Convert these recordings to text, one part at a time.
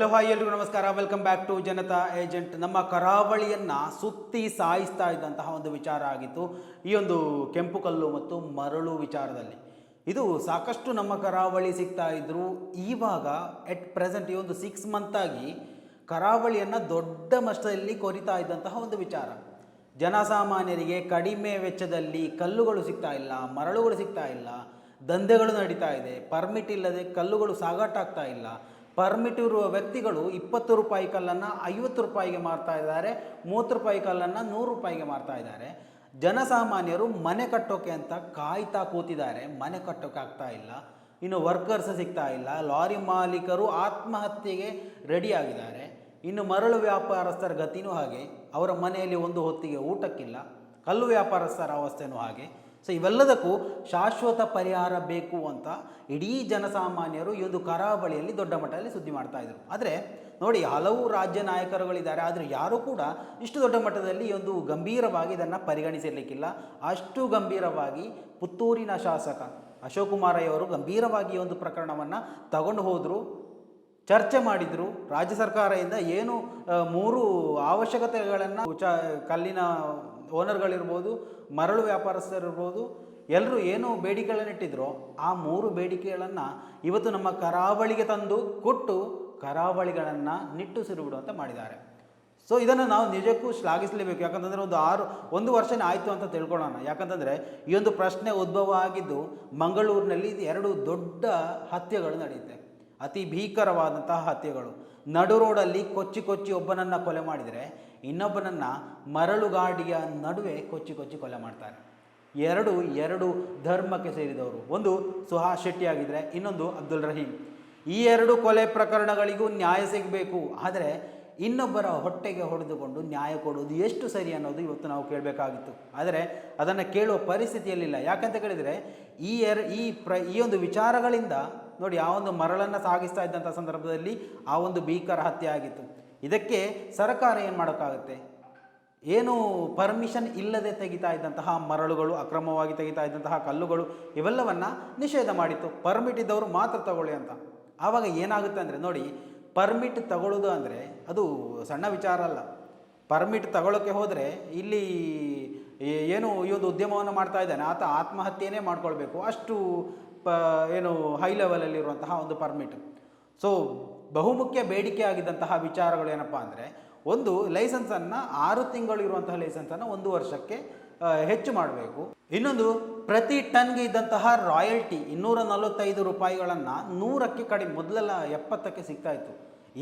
Hello hi ಎಲ್ರಿಗೂ ನಮಸ್ಕಾರ. Welcome back to Janata agent ನಮ್ಮ ಕರಾವಳಿಯನ್ನು ಸುತ್ತಿ ಸಾಯಿಸ್ತಾ ಇದ್ದಂತಹ ಒಂದು ವಿಚಾರ ಆಗಿತ್ತು. ಈ ಒಂದು ಕೆಂಪು ಕಲ್ಲು ಮತ್ತು ಮರಳು ವಿಚಾರದಲ್ಲಿ. ಇದು ಸಾಕಷ್ಟು ನಮ್ಮ ಕರಾವಳಿ ಸಿಗ್ತಾ ಇದ್ದರು ಈವಾಗ ಎಟ್ ಪ್ರೆಸೆಂಟ್ ಈ ಒಂದು ಸಿಕ್ಸ್ ಮಂತ್ ಆಗಿ ಕರಾವಳಿಯನ್ನು ದೊಡ್ಡ ಮಟ್ಟದಲ್ಲಿ ಕೊರಿತಾ ಇದ್ದಂತಹ ಒಂದು ವಿಚಾರ. ಜನಸಾಮಾನ್ಯರಿಗೆ ಕಡಿಮೆ ವೆಚ್ಚದಲ್ಲಿ ಕಲ್ಲುಗಳು ಸಿಗ್ತಾ ಇಲ್ಲ, ಮರಳುಗಳು ಸಿಗ್ತಾ ಇಲ್ಲ, ದಂಧೆಗಳು ನಡೀತಾ ಇದೆ. ಪರ್ಮಿಟ್ ಇಲ್ಲದೆ ಕಲ್ಲುಗಳು ಸಾಗಾಟ ಆಗ್ತಾ ಇಲ್ಲ. ಪರ್ಮಿಟ್ ಇರುವ ವ್ಯಕ್ತಿಗಳು ಇಪ್ಪತ್ತು ರೂಪಾಯಿ ಕಲ್ಲನ್ನು ಐವತ್ತು ರೂಪಾಯಿಗೆ ಮಾರ್ತಾ ಇದ್ದಾರೆ, ಮೂವತ್ತು ರೂಪಾಯಿ ಕಲ್ಲನ್ನು ನೂರು ರೂಪಾಯಿಗೆ ಮಾರ್ತಾ ಇದ್ದಾರೆ. ಜನಸಾಮಾನ್ಯರು ಮನೆ ಕಟ್ಟೋಕೆ ಅಂತ ಕಾಯ್ತಾ ಕೂತಿದ್ದಾರೆ, ಮನೆ ಕಟ್ಟೋಕೆ ಆಗ್ತಾ ಇಲ್ಲ, ಇನ್ನು ವರ್ಕರ್ಸ್ ಸಿಗ್ತಾ ಇಲ್ಲ, ಲಾರಿ ಮಾಲೀಕರು ಆತ್ಮಹತ್ಯೆಗೆ ರೆಡಿಯಾಗಿದ್ದಾರೆ ಇನ್ನು ಮರಳು ವ್ಯಾಪಾರಸ್ಥರ ಗತಿನೂ ಹಾಗೆ, ಅವರ ಮನೆಯಲ್ಲಿ ಒಂದು ಹೊತ್ತಿಗೆ ಊಟಕ್ಕಿಲ್ಲ, ಕಲ್ಲು ವ್ಯಾಪಾರಸ್ಥರ ಅವಸ್ಥೆನೂ ಹಾಗೆ. ಸೊ ಇವೆಲ್ಲದಕ್ಕೂ ಶಾಶ್ವತ ಪರಿಹಾರ ಬೇಕು ಅಂತ ಇಡೀ ಜನಸಾಮಾನ್ಯರು ಈ ಒಂದು ಕರಾವಳಿಯಲ್ಲಿ ದೊಡ್ಡ ಮಟ್ಟದಲ್ಲಿ ಸುದ್ದಿ ಮಾಡ್ತಾ ಇದ್ರು. ಆದರೆ ನೋಡಿ, ಹಲವು ರಾಜ್ಯ ನಾಯಕರುಗಳಿದ್ದಾರೆ, ಆದರೆ ಯಾರೂ ಕೂಡ ಇಷ್ಟು ದೊಡ್ಡ ಮಟ್ಟದಲ್ಲಿ ಒಂದು ಗಂಭೀರವಾಗಿ ಇದನ್ನು ಪರಿಗಣಿಸಿರಲಿಕ್ಕಿಲ್ಲ. ಅಷ್ಟು ಗಂಭೀರವಾಗಿ ಪುತ್ತೂರಿನ ಶಾಸಕ ಅಶೋಕ್ ಕುಮಾರಯ್ಯವರು ಗಂಭೀರವಾಗಿ ಒಂದು ಪ್ರಕರಣವನ್ನು ತಗೊಂಡು ಹೋದರು, ಚರ್ಚೆ ಮಾಡಿದರು. ರಾಜ್ಯ ಸರ್ಕಾರದಿಂದ ಏನು ಮೂರು ಅವಶ್ಯಕತೆಗಳನ್ನು ಚ ಕಲ್ಲಿನ ಓನರ್ಗಳಿರ್ಬೋದು, ಮರಳು ವ್ಯಾಪಾರಸ್ಥರಿರ್ಬೋದು ಎಲ್ಲರೂ ಏನು ಬೇಡಿಕೆಗಳನ್ನಿಟ್ಟಿದ್ರು, ಆ ಮೂರು ಬೇಡಿಕೆಗಳನ್ನು ಇವತ್ತು ನಮ್ಮ ಕರಾವಳಿಗೆ ತಂದು ಕೊಟ್ಟು ಕರಾವಳಿಗಳನ್ನು ನಿಟ್ಟುಸಿರು ಬಿಡುವಂತೆ ಮಾಡಿದ್ದಾರೆ. ಸೊ ಇದನ್ನು ನಾವು ನಿಜಕ್ಕೂ ಶ್ಲಾಘಿಸಲೇಬೇಕು. ಯಾಕಂತಂದರೆ ಒಂದು ಆರು, ಒಂದು ವರ್ಷನೇ ಆಯಿತು ಅಂತ ತಿಳ್ಕೊಳ್ಳೋಣ. ಯಾಕಂತಂದರೆ ಈ ಒಂದು ಪ್ರಶ್ನೆ ಉದ್ಭವ ಆಗಿದ್ದು ಮಂಗಳೂರಿನಲ್ಲಿ ಎರಡು ದೊಡ್ಡ ಹತ್ಯೆಗಳು ನಡೆಯುತ್ತೆ. ಅತಿ ಭೀಕರವಾದಂತಹ ಹತ್ಯೆಗಳು. ನಡು ರೋಡಲ್ಲಿ ಕೊಚ್ಚಿ ಕೊಚ್ಚಿ ಒಬ್ಬನನ್ನು ಕೊಲೆ ಮಾಡಿದರೆ ಇನ್ನೊಬ್ಬನನ್ನು ಮರಳುಗಾಡಿಯ ನಡುವೆ ಕೊಚ್ಚಿ ಕೊಚ್ಚಿ ಕೊಲೆ ಮಾಡ್ತಾರೆ. ಎರಡು ಎರಡು ಧರ್ಮಕ್ಕೆ ಸೇರಿದವರು. ಒಂದು ಸುಹಾಸ್ ಶೆಟ್ಟಿ ಆಗಿದ್ರೆ, ಇನ್ನೊಂದು ಅಬ್ದುಲ್ ರಹೀಂ. ಈ ಎರಡು ಕೊಲೆ ಪ್ರಕರಣಗಳಿಗೂ ನ್ಯಾಯ ಸಿಗಬೇಕು. ಆದರೆ ಇನ್ನೊಬ್ಬರ ಹೊಟ್ಟೆಗೆ ಹೊಡೆದುಕೊಂಡು ನ್ಯಾಯ ಕೊಡುವುದು ಎಷ್ಟು ಸರಿ ಅನ್ನೋದು ಇವತ್ತು ನಾವು ಕೇಳಬೇಕಾಗಿತ್ತು. ಆದರೆ ಅದನ್ನು ಕೇಳುವ ಪರಿಸ್ಥಿತಿಯಲ್ಲಿಲ್ಲ. ಯಾಕಂತ ಕೇಳಿದರೆ ಈ ಎರ, ಈ ಪ್ರ, ಈ ಒಂದು ವಿಚಾರಗಳಿಂದ ನೋಡಿ ಆ ಒಂದು ಮರಳನ್ನು ಸಾಗಿಸ್ತಾ ಇದ್ದಂಥ ಸಂದರ್ಭದಲ್ಲಿ ಆ ಒಂದು ಭೀಕರ ಹತ್ಯೆ ಆಗಿತ್ತು. ಇದಕ್ಕೆ ಸರ್ಕಾರ ಏನು ಮಾಡೋಕ್ಕಾಗುತ್ತೆ? ಏನು ಪರ್ಮಿಷನ್ ಇಲ್ಲದೆ ತೆಗಿತಾ ಇದ್ದಂತಹ ಮರಳುಗಳು, ಅಕ್ರಮವಾಗಿ ತೆಗಿತಾ ಇದ್ದಂತಹ ಕಲ್ಲುಗಳು ಇವೆಲ್ಲವನ್ನು ನಿಷೇಧ ಮಾಡಿತ್ತು. ಪರ್ಮಿಟ್ ಇದ್ದವರು ಮಾತ್ರ ತಗೊಳ್ಳಿ ಅಂತ. ಆವಾಗ ಏನಾಗುತ್ತೆ ಅಂದರೆ ನೋಡಿ ಪರ್ಮಿಟ್ ತಗೊಳ್ಳೋದು ಅಂದರೆ ಅದು ಸಣ್ಣ ವಿಚಾರ ಅಲ್ಲ. ಪರ್ಮಿಟ್ ತಗೊಳ್ಳೋಕ್ಕೆ ಹೋದರೆ ಇಲ್ಲಿ ಏನು ಈ ಒಂದು ಉದ್ಯಮವನ್ನು ಮಾಡ್ತಾ ಇದ್ದಾನೆ, ಆತ ಆತ್ಮಹತ್ಯೆನೇ ಮಾಡ್ಕೊಳ್ಬೇಕು. ಅಷ್ಟು ಪ, ಏನು ಹೈ ಲೆವೆಲಲ್ಲಿರುವಂತಹ ಒಂದು ಪರ್ಮಿಟ್ ಸೊ ಬಹುಮುಖ್ಯ ಬೇಡಿಕೆ ಆಗಿದ್ದಂತಹ ವಿಚಾರಗಳು ಏನಪ್ಪ ಅಂದರೆ, ಒಂದು ಲೈಸೆನ್ಸನ್ನು ಆರು ತಿಂಗಳು ಇರುವಂತಹ ಲೈಸೆನ್ಸನ್ನು ಒಂದು ವರ್ಷಕ್ಕೆ ಹೆಚ್ಚು ಮಾಡಬೇಕು. ಇನ್ನೊಂದು, ಪ್ರತಿ ಟನ್ಗೆ ಇದ್ದಂತಹ ರಾಯಲ್ಟಿ ಇನ್ನೂರ ನಲವತ್ತೈದು ರೂಪಾಯಿಗಳನ್ನು ನೂರಕ್ಕೆ ಕಡಿಮೆ ಮೊದಲೆಲ್ಲ ಎಪ್ಪತ್ತಕ್ಕೆ ಸಿಗ್ತಾ ಇತ್ತು.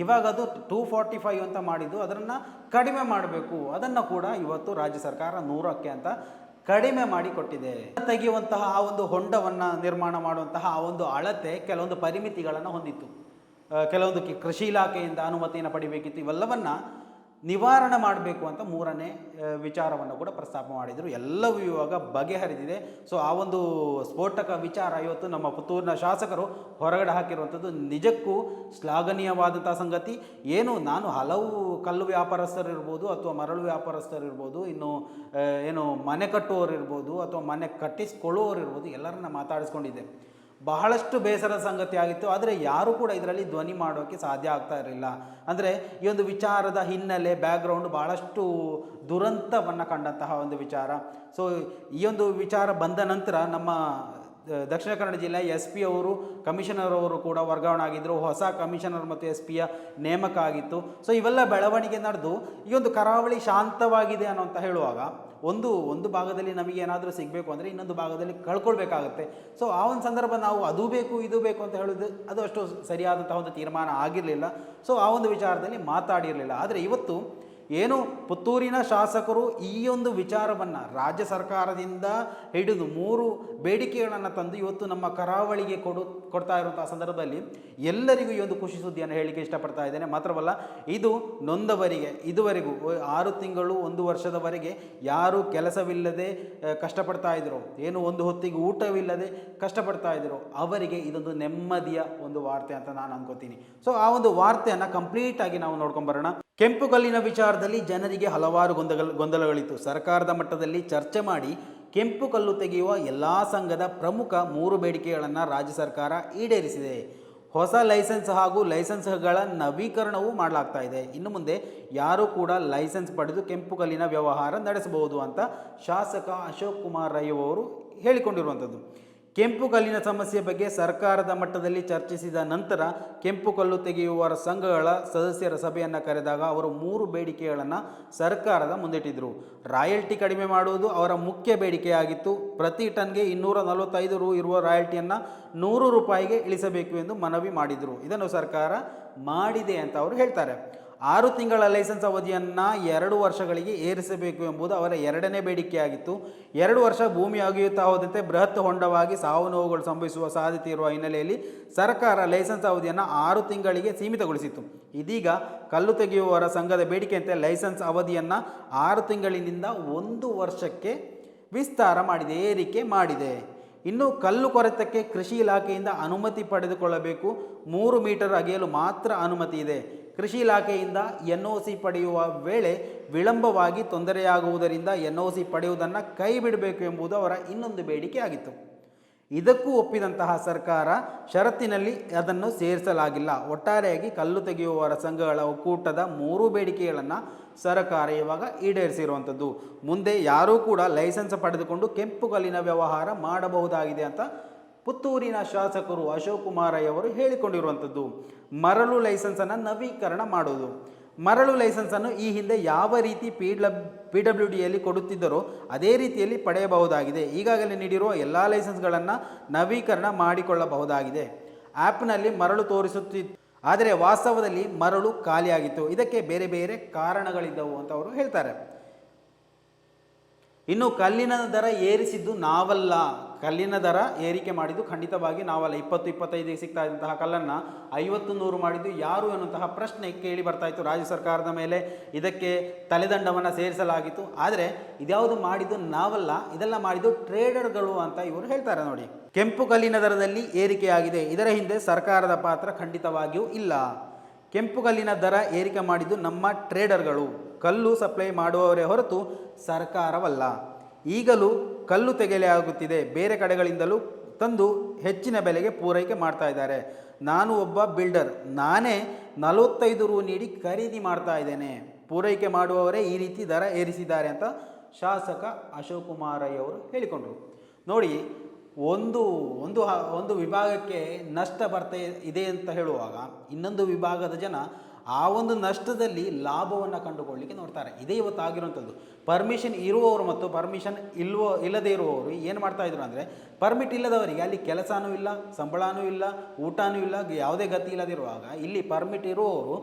ಇವಾಗ ಅದು ಟೂ ಫಾರ್ಟಿ ಫೈವ್ ಅಂತ ಮಾಡಿದ್ದು, ಅದನ್ನು ಕಡಿಮೆ ಮಾಡಬೇಕು. ಅದನ್ನು ಕೂಡ ಇವತ್ತು ರಾಜ್ಯ ಸರ್ಕಾರ ನೂರಕ್ಕೆ ಅಂತ ಕಡಿಮೆ ಮಾಡಿ ಕೊಟ್ಟಿದೆ. ತೆಗೆಯುವಂತಹ ಆ ಒಂದು ಹೊಂಡವನ್ನು ನಿರ್ಮಾಣ ಮಾಡುವಂತಹ ಆ ಒಂದು ಅಳತೆ ಕೆಲವೊಂದು ಪರಿಮಿತಿಗಳನ್ನು ಹೊಂದಿತ್ತು. ಕೆಲವೊಂದು ಕೃಷಿ ಇಲಾಖೆಯಿಂದ ಅನುಮತಿಯನ್ನು ಪಡಿಬೇಕಿತ್ತು. ಇವೆಲ್ಲವನ್ನು ನಿವಾರಣೆ ಮಾಡಬೇಕು ಅಂತ ಮೂರನೇ ವಿಚಾರವನ್ನು ಕೂಡ ಪ್ರಸ್ತಾಪ ಮಾಡಿದರು. ಎಲ್ಲವೂ ಇವಾಗ ಬಗೆಹರಿದಿದೆ. ಸೊ ಆ ಒಂದು ಸ್ಫೋಟಕ ವಿಚಾರ ಇವತ್ತು ನಮ್ಮ ಪುತ್ತೂರಿನ ಶಾಸಕರು ಹೊರಗಡೆ ಹಾಕಿರುವಂಥದ್ದು ನಿಜಕ್ಕೂ ಶ್ಲಾಘನೀಯವಾದಂಥ ಸಂಗತಿ. ಏನು, ನಾನು ಹಲವು ಕಲ್ಲು ವ್ಯಾಪಾರಸ್ಥರಿರ್ಬೋದು ಅಥವಾ ಮರಳು ವ್ಯಾಪಾರಸ್ಥರಿರ್ಬೋದು, ಇನ್ನು ಏನು ಮನೆ ಕಟ್ಟುವವರು ಇರ್ಬೋದು ಅಥವಾ ಮನೆ ಕಟ್ಟಿಸ್ಕೊಳ್ಳುವವರು ಇರ್ಬೋದು ಎಲ್ಲರನ್ನ ಮಾತಾಡಿಸ್ಕೊಂಡಿದ್ದೆ. ಬಹಳಷ್ಟು ಬೇಸರ ಸಂಗತಿ ಆಗಿತ್ತು. ಆದರೆ ಯಾರೂ ಕೂಡ ಇದರಲ್ಲಿ ಧ್ವನಿ ಮಾಡೋಕ್ಕೆ ಸಾಧ್ಯ ಆಗ್ತಾ ಇರಲಿಲ್ಲ. ಅಂದರೆ ಈ ಒಂದು ವಿಚಾರದ ಹಿನ್ನೆಲೆ ಬ್ಯಾಕ್ಗ್ರೌಂಡ್ ಬಹಳಷ್ಟು ದುರಂತವನ್ನು ಕಂಡಂತಹ ಒಂದು ವಿಚಾರ. ಸೊ ಈ ಒಂದು ವಿಚಾರ ಬಂದ ನಂತರ ನಮ್ಮ ದಕ್ಷಿಣ ಕನ್ನಡ ಜಿಲ್ಲೆ ಎಸ್ ಪಿ ಅವರು ಕಮಿಷನರ್ ಅವರು ಕೂಡ ವರ್ಗಾವಣೆ ಆಗಿದ್ದರು ಹೊಸ ಕಮಿಷನರ್ ಮತ್ತು ಎಸ್ ಪಿಯ ನೇಮಕ ಆಗಿತ್ತು. ಸೊ ಇವೆಲ್ಲ ಬೆಳವಣಿಗೆ ನಡೆದು ಈ ಒಂದು ಕರಾವಳಿ ಶಾಂತವಾಗಿದೆ ಅನ್ನೋ ಅಂತ ಹೇಳುವಾಗ ಒಂದು ಒಂದು ಭಾಗದಲ್ಲಿ ನಮಗೆ ಏನಾದರೂ ಸಿಗಬೇಕು ಅಂದರೆ ಇನ್ನೊಂದು ಭಾಗದಲ್ಲಿ ಕಳ್ಕೊಳ್ಬೇಕಾಗುತ್ತೆ. ಸೊ ಆ ಒಂದು ಸಂದರ್ಭ ನಾವು ಅದು ಬೇಕು, ಇದು ಬೇಕು ಅಂತ ಹೇಳೋದು ಅದು ಅಷ್ಟು ಸರಿಯಾದಂತಹ ಒಂದು ತೀರ್ಮಾನ ಆಗಿರಲಿಲ್ಲ. ಸೊ ಆ ಒಂದು ವಿಚಾರದಲ್ಲಿ ಮಾತಾಡಿರಲಿಲ್ಲ. ಆದರೆ ಇವತ್ತು ಏನು ಪುತ್ತೂರಿನ ಶಾಸಕರು ಈ ಒಂದು ವಿಚಾರವನ್ನು ರಾಜ್ಯ ಸರ್ಕಾರದಿಂದ ಹಿಡಿದು ಮೂರು ಬೇಡಿಕೆಗಳನ್ನು ತಂದು ಇವತ್ತು ನಮ್ಮ ಕರಾವಳಿಗೆ ಕೊಡು, ಕೊಡ್ತಾ ಇರುವಂಥ ಸಂದರ್ಭದಲ್ಲಿ ಎಲ್ಲರಿಗೂ ಈ ಒಂದು ಖುಷಿ ಸುದ್ದಿಯನ್ನು ಹೇಳಲಿಕ್ಕೆ ಇಷ್ಟಪಡ್ತಾ ಇದ್ದೇನೆ. ಮಾತ್ರವಲ್ಲ, ಇದು ನೊಂದವರಿಗೆ, ಇದುವರೆಗೂ ಆರು ತಿಂಗಳು, ಒಂದು ವರ್ಷದವರೆಗೆ ಯಾರು ಕೆಲಸವಿಲ್ಲದೆ ಕಷ್ಟಪಡ್ತಾ ಇದ್ರು. ಏನು ಒಂದು ಹೊತ್ತಿಗೆ ಊಟವಿಲ್ಲದೆ ಕಷ್ಟಪಡ್ತಾ ಇದ್ರು. ಅವರಿಗೆ ಇದೊಂದು ನೆಮ್ಮದಿಯ ಒಂದು ವಾರ್ತೆ ಅಂತ ನಾನು ಅನ್ಕೋತೀನಿ. ಸೊ ಆ ಒಂದು ವಾರ್ತೆಯನ್ನು ಕಂಪ್ಲೀಟಾಗಿ ನಾವು ನೋಡ್ಕೊಂಬರೋಣ ಕೆಂಪು ಕಲ್ಲಿನ ವಿಚಾರದಲ್ಲಿ ಜನರಿಗೆ ಹಲವಾರು ಗೊಂದಲ, ಗೊಂದಲಗಳಿತ್ತು. ಸರ್ಕಾರದ ಮಟ್ಟದಲ್ಲಿ ಚರ್ಚೆ ಮಾಡಿ ಕೆಂಪು ಕಲ್ಲು ತೆಗೆಯುವ ಎಲ್ಲ ಸಂಘದ ಪ್ರಮುಖ ಮೂರು ಬೇಡಿಕೆಗಳನ್ನು ರಾಜ್ಯ ಸರ್ಕಾರ ಈಡೇರಿಸಿದೆ. ಹೊಸ ಲೈಸೆನ್ಸ್ ಹಾಗೂ ಲೈಸೆನ್ಸ್ಗಳ ನವೀಕರಣವೂ ಮಾಡಲಾಗ್ತಾ ಇದೆ. ಇನ್ನು ಮುಂದೆ ಯಾರೂ ಕೂಡ ಲೈಸೆನ್ಸ್ ಪಡೆದು ಕೆಂಪು ಕಲ್ಲಿನ ವ್ಯವಹಾರ ನಡೆಸಬಹುದು ಅಂತ ಶಾಸಕ ಅಶೋಕ್ ಕುಮಾರ್ ರೈ ಅವರು ಹೇಳಿಕೊಂಡಿರುವಂಥದ್ದು. ಕೆಂಪು ಕಲ್ಲಿನ ಸಮಸ್ಯೆ ಬಗ್ಗೆ ಸರ್ಕಾರದ ಮಟ್ಟದಲ್ಲಿ ಚರ್ಚಿಸಿದ ನಂತರ ಕೆಂಪು ಕಲ್ಲು ತೆಗೆಯುವವರ ಸಂಘಗಳ ಸದಸ್ಯರ ಸಭೆಯನ್ನು ಕರೆದಾಗ ಅವರು ಮೂರು ಬೇಡಿಕೆಗಳನ್ನು ಸರ್ಕಾರದ ಮುಂದಿಟ್ಟಿದ್ದರು ರಾಯಲ್ಟಿ ಕಡಿಮೆ ಮಾಡುವುದು ಅವರ ಮುಖ್ಯ ಬೇಡಿಕೆಯಾಗಿತ್ತು. ಪ್ರತಿ ಟನ್ಗೆ ಇನ್ನೂರ ನಲವತ್ತೈದು ರು ಇರುವ ರಾಯಲ್ಟಿಯನ್ನು ನೂರು ರೂಪಾಯಿಗೆ ಇಳಿಸಬೇಕು ಎಂದು ಮನವಿ ಮಾಡಿದರು. ಇದನ್ನು ಸರ್ಕಾರ ಮಾಡಿದೆ ಅಂತ ಅವರು ಹೇಳ್ತಾರೆ. ಆರು ತಿಂಗಳ ಲೈಸೆನ್ಸ್ ಅವಧಿಯನ್ನು ಎರಡು ವರ್ಷಗಳಿಗೆ ಏರಿಸಬೇಕು ಎಂಬುದು ಅವರ ಎರಡನೇ ಬೇಡಿಕೆಯಾಗಿತ್ತು. ಎರಡು ವರ್ಷ ಭೂಮಿ ಅಗೆಯುತ್ತಾ ಹೋದಂತೆ ಬೃಹತ್ ಹೊಂಡವಾಗಿ ಸಾವು ನೋವುಗಳು ಸಂಭವಿಸುವ ಸಾಧ್ಯತೆ ಇರುವ ಹಿನ್ನೆಲೆಯಲ್ಲಿ ಸರ್ಕಾರ ಲೈಸೆನ್ಸ್ ಅವಧಿಯನ್ನು ಆರು ತಿಂಗಳಿಗೆ ಸೀಮಿತಗೊಳಿಸಿತ್ತು. ಇದೀಗ ಕಲ್ಲು ತೆಗೆಯುವವರ ಸಂಘದ ಬೇಡಿಕೆಯಂತೆ ಲೈಸೆನ್ಸ್ ಅವಧಿಯನ್ನು ಆರು ತಿಂಗಳಿನಿಂದ ಒಂದು ವರ್ಷಕ್ಕೆ ವಿಸ್ತಾರ ಮಾಡಿದೆ, ಏರಿಕೆ ಮಾಡಿದೆ. ಇನ್ನು ಕಲ್ಲು ಕೊರೆತಕ್ಕೆ ಕೃಷಿ ಇಲಾಖೆಯಿಂದ ಅನುಮತಿ ಪಡೆದುಕೊಳ್ಳಬೇಕು. ಮೂರು ಮೀಟರ್ ಅಗೆಯಲು ಮಾತ್ರ ಅನುಮತಿ ಇದೆ. ಕೃಷಿ ಇಲಾಖೆಯಿಂದ ಎನ್ ಒ ಸಿ ಪಡೆಯುವ ವೇಳೆ ವಿಳಂಬವಾಗಿ ತೊಂದರೆಯಾಗುವುದರಿಂದ ಎನ್ ಒ ಸಿ ಪಡೆಯುವುದನ್ನು ಕೈ ಬಿಡಬೇಕು ಎಂಬುದು ಅವರ ಇನ್ನೊಂದು ಬೇಡಿಕೆಯಾಗಿತ್ತು ಇದಕ್ಕೂ ಒಪ್ಪಿದಂತಹ ಸರ್ಕಾರ ಷರತ್ತಿನಲ್ಲಿ ಅದನ್ನು ಸೇರಿಸಲಾಗಿಲ್ಲ. ಒಟ್ಟಾರೆಯಾಗಿ ಕಲ್ಲು ತೆಗೆಯುವವರ ಸಂಘಗಳ ಒಕ್ಕೂಟದ ಮೂರು ಬೇಡಿಕೆಗಳನ್ನು ಸರ್ಕಾರ ಇವಾಗ ಈಡೇರಿಸಿರುವಂಥದ್ದು. ಮುಂದೆ ಯಾರೂ ಕೂಡ ಲೈಸೆನ್ಸ್ ಪಡೆದುಕೊಂಡು ಕೆಂಪು ಕಲ್ಲಿನ ವ್ಯವಹಾರ ಮಾಡಬಹುದಾಗಿದೆ ಅಂತ ಪುತ್ತೂರಿನ ಶಾಸಕರು ಅಶೋಕ್ ಕುಮಾರಯ್ಯವರು ಹೇಳಿಕೊಂಡಿರುವಂಥದ್ದು. ಮರಳು ಲೈಸೆನ್ಸನ್ನು ನವೀಕರಣ ಮಾಡೋದು. ಮರಳು ಲೈಸೆನ್ಸನ್ನು ಈ ಹಿಂದೆ ಯಾವ ರೀತಿ ಪಿ ಡಬ್, ಪಿ ಡಬ್ಲ್ಯೂ ಡಿಯಲ್ಲಿ ಕೊಡುತ್ತಿದ್ದರೋ ಅದೇ ರೀತಿಯಲ್ಲಿ ಪಡೆಯಬಹುದಾಗಿದೆ. ಈಗಾಗಲೇ ನೀಡಿರುವ ಎಲ್ಲ ಲೈಸೆನ್ಸ್ಗಳನ್ನು ನವೀಕರಣ ಮಾಡಿಕೊಳ್ಳಬಹುದಾಗಿದೆ. ಆ್ಯಪ್ನಲ್ಲಿ ಮರಳು ತೋರಿಸುತ್ತಿ ಆದರೆ ವಾಸ್ತವದಲ್ಲಿ ಮರಳು ಖಾಲಿಯಾಗಿತ್ತು. ಇದಕ್ಕೆ ಬೇರೆ ಬೇರೆ ಕಾರಣಗಳಿದ್ದವು ಅಂತ ಅವರು ಹೇಳ್ತಾರೆ. ಇನ್ನು ಕಲ್ಲಿನ ದರ ಏರಿಸಿದ್ದು ನಾವಲ್ಲ. ಕಲ್ಲಿನ ದರ ಏರಿಕೆ ಮಾಡಿದ್ದು ಖಂಡಿತವಾಗಿ ನಾವಲ್ಲ. ಇಪ್ಪತ್ತು ಇಪ್ಪತ್ತೈದಿಗೆ ಸಿಗ್ತಾ ಇದ್ದಂತಹ ಕಲ್ಲನ್ನು ಐವತ್ತು, ನೂರು ಮಾಡಿದ್ದು ಯಾರು ಎನ್ನುವಂತಹ ಪ್ರಶ್ನೆ ಕೇಳಿ ಬರ್ತಾ ಇತ್ತು ರಾಜ್ಯ ಸರ್ಕಾರದ ಮೇಲೆ. ಇದಕ್ಕೆ ತಲೆದಂಡವನ್ನು ಸೇರಿಸಲಾಗಿತ್ತು. ಆದರೆ ಇದ್ಯಾವುದು ಮಾಡಿದ್ದು ನಾವಲ್ಲ, ಇದೆಲ್ಲ ಮಾಡಿದ್ದು ಟ್ರೇಡರ್ಗಳು ಅಂತ ಇವರು ಹೇಳ್ತಾರೆ ನೋಡಿ. ಕೆಂಪು ಕಲ್ಲಿನ ದರದಲ್ಲಿ ಏರಿಕೆಯಾಗಿದೆ. ಇದರ ಹಿಂದೆ ಸರ್ಕಾರದ ಪಾತ್ರ ಖಂಡಿತವಾಗಿಯೂ ಇಲ್ಲ. ಕೆಂಪು ಕಲ್ಲಿನ ದರ ಏರಿಕೆ ಮಾಡಿದ್ದು ನಮ್ಮ ಟ್ರೇಡರ್ಗಳು. ಕಲ್ಲು ಸಪ್ಲೈ ಮಾಡುವವರೇ ಹೊರತು ಸರ್ಕಾರವಲ್ಲ. ಈಗಲೂ ಕಲ್ಲು ತೆಗೆಯಲಾಗುತ್ತಿದೆ ಬೇರೆ ಕಡೆಗಳಿಂದಲೂ ತಂದು ಹೆಚ್ಚಿನ ಬೆಲೆಗೆ ಪೂರೈಕೆ ಮಾಡ್ತಾ ಇದ್ದಾರೆ. ನಾನು ಒಬ್ಬ ಬಿಲ್ಡರ್. ನಾನೇ ನಲವತ್ತೈದು ರು ನೀಡಿ ಖರೀದಿ ಮಾಡ್ತಾ ಇದ್ದೇನೆ. ಪೂರೈಕೆ ಮಾಡುವವರೇ ಈ ರೀತಿ ದರ ಏರಿಸಿದ್ದಾರೆ ಅಂತ ಶಾಸಕ ಅಶೋಕ್ ಕುಮಾರಯ್ಯವರು ಹೇಳಿಕೊಂಡರು. ನೋಡಿ, ಒಂದು ಒಂದು ಒಂದು ವಿಭಾಗಕ್ಕೆ ನಷ್ಟ ಬರ್ತಾ ಇದೆ ಅಂತ ಹೇಳುವಾಗ ಇನ್ನೊಂದು ವಿಭಾಗದ ಜನ ಆ ಒಂದು ನಷ್ಟದಲ್ಲಿ ಲಾಭವನ್ನು ಕಂಡುಕೊಳ್ಳಿಕ್ಕೆ ನೋಡ್ತಾರೆ. ಇದೇ ಇವತ್ತು ಆಗಿರುವಂಥದ್ದು. ಪರ್ಮಿಷನ್ ಇರುವವರು ಮತ್ತು ಪರ್ಮಿಷನ್ ಇಲ್ವೋ, ಇಲ್ಲದೇ ಇರುವವರು ಏನು ಮಾಡ್ತಾ ಇದ್ರು ಅಂದರೆ ಪರ್ಮಿಟ್ ಇಲ್ಲದವರಿಗೆ ಅಲ್ಲಿ ಕೆಲಸನೂ ಇಲ್ಲ, ಸಂಬಳನೂ ಇಲ್ಲ, ಊಟನೂ ಇಲ್ಲ, ಯಾವುದೇ ಗತಿ ಇಲ್ಲದಿರುವಾಗ ಇಲ್ಲಿ ಪರ್ಮಿಟ್ ಇರುವವರು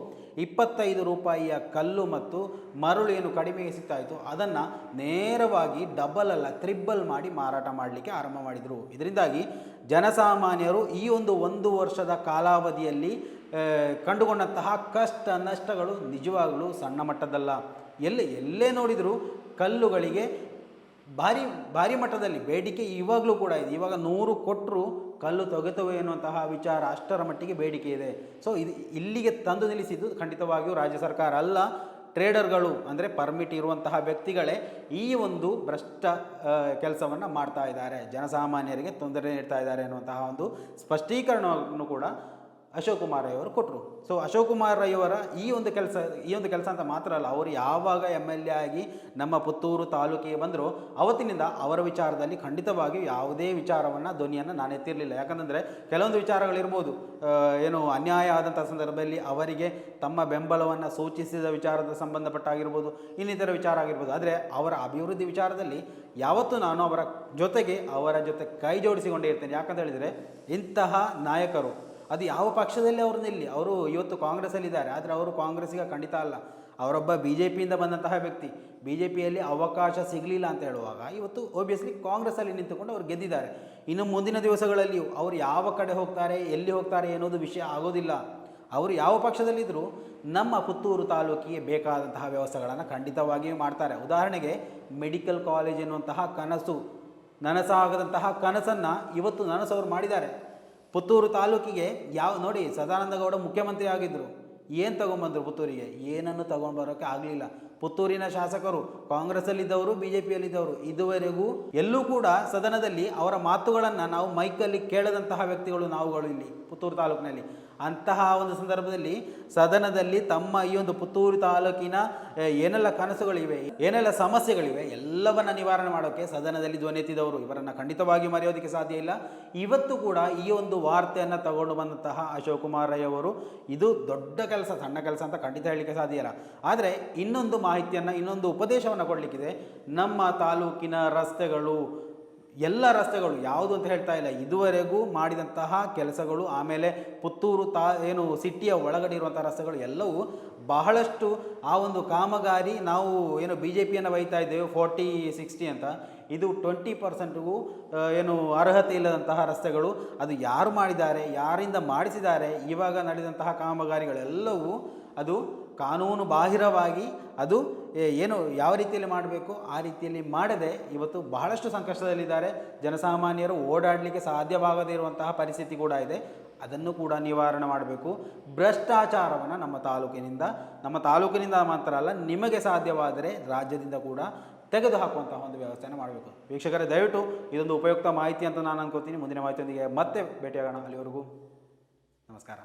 ಇಪ್ಪತ್ತೈದು ರೂಪಾಯಿಯ ಕಲ್ಲು ಮತ್ತು ಮರಳು ಏನು ಕಡಿಮೆಗೆ ಸಿಗ್ತಾ ಇತ್ತು, ಅದನ್ನು ನೇರವಾಗಿ ಡಬಲ್ ಅಲ್ಲ ತ್ರಿಬಲ್ ಮಾಡಿ ಮಾರಾಟ ಮಾಡಲಿಕ್ಕೆ ಆರಂಭ ಮಾಡಿದರು. ಇದರಿಂದಾಗಿ ಜನಸಾಮಾನ್ಯರು ಈ ಒಂದು ಒಂದು ವರ್ಷದ ಕಾಲಾವಧಿಯಲ್ಲಿ ಕಂಡುಕೊಂಡಂತಹ ಕಷ್ಟ ನಷ್ಟಗಳು ನಿಜವಾಗಲೂ ಸಣ್ಣ ಮಟ್ಟದಲ್ಲ. ಎಲ್ಲಿ, ಎಲ್ಲೇ ನೋಡಿದರೂ ಕಲ್ಲುಗಳಿಗೆ ಭಾರಿ ಭಾರಿ ಮಟ್ಟದಲ್ಲಿ ಬೇಡಿಕೆ ಇವಾಗಲೂ ಕೂಡ ಇದೆ. ಇವಾಗ ನೂರು ಕೊಟ್ಟರು ಕಲ್ಲು ತೊಗೆತವೆ ಎನ್ನುವಂತಹ ವಿಚಾರ ಅಷ್ಟರ ಮಟ್ಟಿಗೆ ಬೇಡಿಕೆ ಇದೆ. ಸೊ ಇದು ಇಲ್ಲಿಗೆ ತಂದು ನಿಲ್ಲಿಸಿದ್ದು ಖಂಡಿತವಾಗಿಯೂ ರಾಜ್ಯ ಸರ್ಕಾರ ಅಲ್ಲ. ಟ್ರೇಡರ್ಗಳು ಅಂದರೆ ಪರ್ಮಿಟ್ ಇರುವಂತಹ ವ್ಯಕ್ತಿಗಳೇ ಈ ಒಂದು ಭ್ರಷ್ಟ ಕೆಲಸವನ್ನು ಮಾಡ್ತಾ ಇದ್ದಾರೆ. ಜನಸಾಮಾನ್ಯರಿಗೆ ತೊಂದರೆ ನೀಡ್ತಾ ಇದ್ದಾರೆ ಅನ್ನುವಂತಹ ಒಂದು ಸ್ಪಷ್ಟೀಕರಣವನ್ನು ಕೂಡ ಅಶೋಕ್ ಕುಮಾರ್ ರೈ ಅವರು ಕೊಟ್ಟರು. ಸೊ ಅಶೋಕ್ ಕುಮಾರ್ ರೈ ಅವರ ಈ ಒಂದು ಕೆಲಸ, ಈ ಒಂದು ಕೆಲಸ ಅಂತ ಮಾತ್ರ ಅಲ್ಲ, ಅವರು ಯಾವಾಗ ಎಂ ಎಲ್ ಎ ಆಗಿ ನಮ್ಮ ಪುತ್ತೂರು ತಾಲೂಕಿಗೆ ಬಂದರೂ ಅವತ್ತಿನಿಂದ ಅವರ ವಿಚಾರದಲ್ಲಿ ಖಂಡಿತವಾಗಿಯೂ ಯಾವುದೇ ವಿಚಾರವನ್ನು, ಧ್ವನಿಯನ್ನು ನಾನು ಎತ್ತಿರಲಿಲ್ಲ. ಯಾಕಂತಂದರೆ ಕೆಲವೊಂದು ವಿಚಾರಗಳಿರ್ಬೋದು. ಏನು ಅನ್ಯಾಯ ಆದಂಥ ಸಂದರ್ಭದಲ್ಲಿ ಅವರಿಗೆ ತಮ್ಮ ಬೆಂಬಲವನ್ನು ಸೂಚಿಸಿದ ವಿಚಾರದ ಸಂಬಂಧಪಟ್ಟಾಗಿರ್ಬೋದು, ಇನ್ನಿತರ ವಿಚಾರ ಆಗಿರ್ಬೋದು. ಆದರೆ ಅವರ ಅಭಿವೃದ್ಧಿ ವಿಚಾರದಲ್ಲಿ ಯಾವತ್ತೂ ನಾನು ಅವರ ಜೊತೆಗೆ, ಅವರ ಜೊತೆ ಕೈ ಜೋಡಿಸಿಕೊಂಡೇ ಇರ್ತೇನೆ. ಯಾಕಂತ ಹೇಳಿದರೆ ಇಂತಹ ನಾಯಕರು ಅದು ಯಾವ ಪಕ್ಷದಲ್ಲಿ ಅವರು ನಿಲ್ಲಿ ಅವರು ಇವತ್ತು ಕಾಂಗ್ರೆಸ್ಸಲ್ಲಿದ್ದಾರೆ, ಆದರೆ ಅವರು ಕಾಂಗ್ರೆಸ್ಸಿಗೆ ಖಂಡಿತ ಅಲ್ಲ. ಅವರೊಬ್ಬ ಬಿ ಜೆ ಪಿಯಿಂದ ಬಂದಂತಹ ವ್ಯಕ್ತಿ ಬಿ ಜೆ ಪಿಯಲ್ಲಿ ಅವಕಾಶ ಸಿಗಲಿಲ್ಲ ಅಂತ ಹೇಳುವಾಗ ಇವತ್ತು ಓಬಿಯಸ್ಲಿ ಕಾಂಗ್ರೆಸ್ಸಲ್ಲಿ ನಿಂತುಕೊಂಡು ಅವರು ಗೆದ್ದಿದ್ದಾರೆ. ಇನ್ನು ಮುಂದಿನ ದಿವಸಗಳಲ್ಲಿಯೂ ಅವರು ಯಾವ ಕಡೆ ಹೋಗ್ತಾರೆ, ಎಲ್ಲಿ ಹೋಗ್ತಾರೆ ಅನ್ನೋದು ವಿಷಯ ಆಗೋದಿಲ್ಲ. ಅವರು ಯಾವ ಪಕ್ಷದಲ್ಲಿದ್ದರೂ ನಮ್ಮ ಪುತ್ತೂರು ತಾಲೂಕಿಗೆ ಬೇಕಾದಂತಹ ವ್ಯವಸ್ಥೆಗಳನ್ನು ಖಂಡಿತವಾಗಿಯೂ ಮಾಡ್ತಾರೆ. ಉದಾಹರಣೆಗೆ ಮೆಡಿಕಲ್ ಕಾಲೇಜ್ ಎನ್ನುವಂತಹ ಕನಸು, ನನಸಾಗದಂತಹ ಕನಸನ್ನು ಇವತ್ತು ನನಸವರು ಮಾಡಿದ್ದಾರೆ. ಪುತ್ತೂರು ತಾಲೂಕಿಗೆ ಯಾವ, ನೋಡಿ, ಸದಾನಂದ ಗೌಡ ಮುಖ್ಯಮಂತ್ರಿ ಆಗಿದ್ದರು ಏನು ತೊಗೊಂಬಂದರು ಪುತ್ತೂರಿಗೆ? ಏನನ್ನು ತಗೊಂಡು ಬರೋಕ್ಕೆ ಆಗಲಿಲ್ಲ. ಪುತ್ತೂರಿನ ಶಾಸಕರು, ಕಾಂಗ್ರೆಸ್ಸಲ್ಲಿದ್ದವರು ಬಿ ಜೆ ಪಿಯಲ್ಲಿದ್ದವರು ಇದುವರೆಗೂ ಎಲ್ಲೂ ಕೂಡ ಸದನದಲ್ಲಿ ಅವರ ಮಾತುಗಳನ್ನು ನಾವು ಮೈಕಲ್ಲಿ ಕೇಳದಂತಹ ವ್ಯಕ್ತಿಗಳು ನಾವುಗಳು ಇಲ್ಲಿ ಪುತ್ತೂರು ತಾಲೂಕಿನಲ್ಲಿ. ಅಂತಹ ಒಂದು ಸಂದರ್ಭದಲ್ಲಿ ಸದನದಲ್ಲಿ ತಮ್ಮ ಈ ಒಂದು ಪುತ್ತೂರು ತಾಲೂಕಿನ ಏನೆಲ್ಲ ಕನಸುಗಳಿವೆ, ಏನೆಲ್ಲ ಸಮಸ್ಯೆಗಳಿವೆ, ಎಲ್ಲವನ್ನ ನಿವಾರಣೆ ಮಾಡೋಕ್ಕೆ ಸದನದಲ್ಲಿ ಧ್ವನಿತ್ತಿದವರು ಇವರನ್ನು ಖಂಡಿತವಾಗಿ ಮರೆಯೋದಕ್ಕೆ ಸಾಧ್ಯ ಇಲ್ಲ. ಇವತ್ತು ಕೂಡ ಈ ಒಂದು ವಾರ್ತೆಯನ್ನು ತಗೊಂಡು ಬಂದಂತಹ ಅಶೋಕ್ ಕುಮಾರ್ ರೈ ಅವರು, ಇದು ದೊಡ್ಡ ಕೆಲಸ, ಸಣ್ಣ ಕೆಲಸ ಅಂತ ಖಂಡಿತ ಹೇಳಲಿಕ್ಕೆ ಸಾಧ್ಯ ಇಲ್ಲ. ಆದರೆ ಇನ್ನೊಂದು ಮಾಹಿತಿಯನ್ನು ಇನ್ನೊಂದು ಉಪದೇಶವನ್ನು ಕೊಡಲಿಕ್ಕಿದೆ. ನಮ್ಮ ತಾಲೂಕಿನ ರಸ್ತೆಗಳು, ಎಲ್ಲ ರಸ್ತೆಗಳು ಯಾವುದು ಅಂತ ಹೇಳ್ತಾ ಇಲ್ಲ. ಇದುವರೆಗೂ ಮಾಡಿದಂತಹ ಕೆಲಸಗಳು, ಆಮೇಲೆ ಪುತ್ತೂರು ತಾ, ಏನು ಸಿಟಿಯ ಒಳಗಡೆ ಇರುವಂಥ ರಸ್ತೆಗಳು ಎಲ್ಲವೂ ಬಹಳಷ್ಟು ಆ ಒಂದು ಕಾಮಗಾರಿ ನಾವು ಏನು ಬಿ ಜೆ ಪಿಯನ್ನು ಬೈತಾ ಇದ್ದೇವೆ, ಫೋರ್ಟಿ, ಸಿಕ್ಸ್ಟಿ ಅಂತ. ಇದು ಟ್ವೆಂಟಿ ಪರ್ಸೆಂಟ್ಗೂ ಏನು ಅರ್ಹತೆ ಇಲ್ಲದಂತಹ ರಸ್ತೆಗಳು. ಅದು ಯಾರು ಮಾಡಿದ್ದಾರೆ, ಯಾರಿಂದ ಮಾಡಿಸಿದ್ದಾರೆ, ಇವಾಗ ನಡೆದಂತಹ ಕಾಮಗಾರಿಗಳೆಲ್ಲವೂ ಅದು ಕಾನೂನು ಬಾಹಿರವಾಗಿ ಅದು ಏನು, ಯಾವ ರೀತಿಯಲ್ಲಿ ಮಾಡಬೇಕು, ಆ ರೀತಿಯಲ್ಲಿ ಮಾಡದೆ ಇವತ್ತು ಬಹಳಷ್ಟು ಸಂಕಷ್ಟದಲ್ಲಿದ್ದಾರೆ. ಜನಸಾಮಾನ್ಯರು ಓಡಾಡಲಿಕ್ಕೆ ಸಾಧ್ಯವಾಗದೇ ಇರುವಂತಹ ಪರಿಸ್ಥಿತಿ ಕೂಡ ಇದೆ. ಅದನ್ನು ಕೂಡ ನಿವಾರಣೆ ಮಾಡಬೇಕು. ಭ್ರಷ್ಟಾಚಾರವನ್ನು ನಮ್ಮ ತಾಲೂಕಿನಿಂದ ನಮ್ಮ ತಾಲೂಕಿನಿಂದ ಮಾತ್ರ ಅಲ್ಲ, ನಿಮಗೆ ಸಾಧ್ಯವಾದರೆ ರಾಜ್ಯದಿಂದ ಕೂಡ ತೆಗೆದುಹಾಕುವಂತಹ ಒಂದು ವ್ಯವಸ್ಥೆಯನ್ನು ಮಾಡಬೇಕು. ವೀಕ್ಷಕರೇ, ದಯವಿಟ್ಟು ಇದೊಂದು ಉಪಯುಕ್ತ ಮಾಹಿತಿ ಅಂತ ನಾನು ಅನ್ಕೋತೀನಿ. ಮುಂದಿನ ಮಾಹಿತಿಯೊಂದಿಗೆ ಮತ್ತೆ ಭೇಟಿಯಾಗೋಣ. ಅಲ್ಲಿವರೆಗೂ ನಮಸ್ಕಾರ.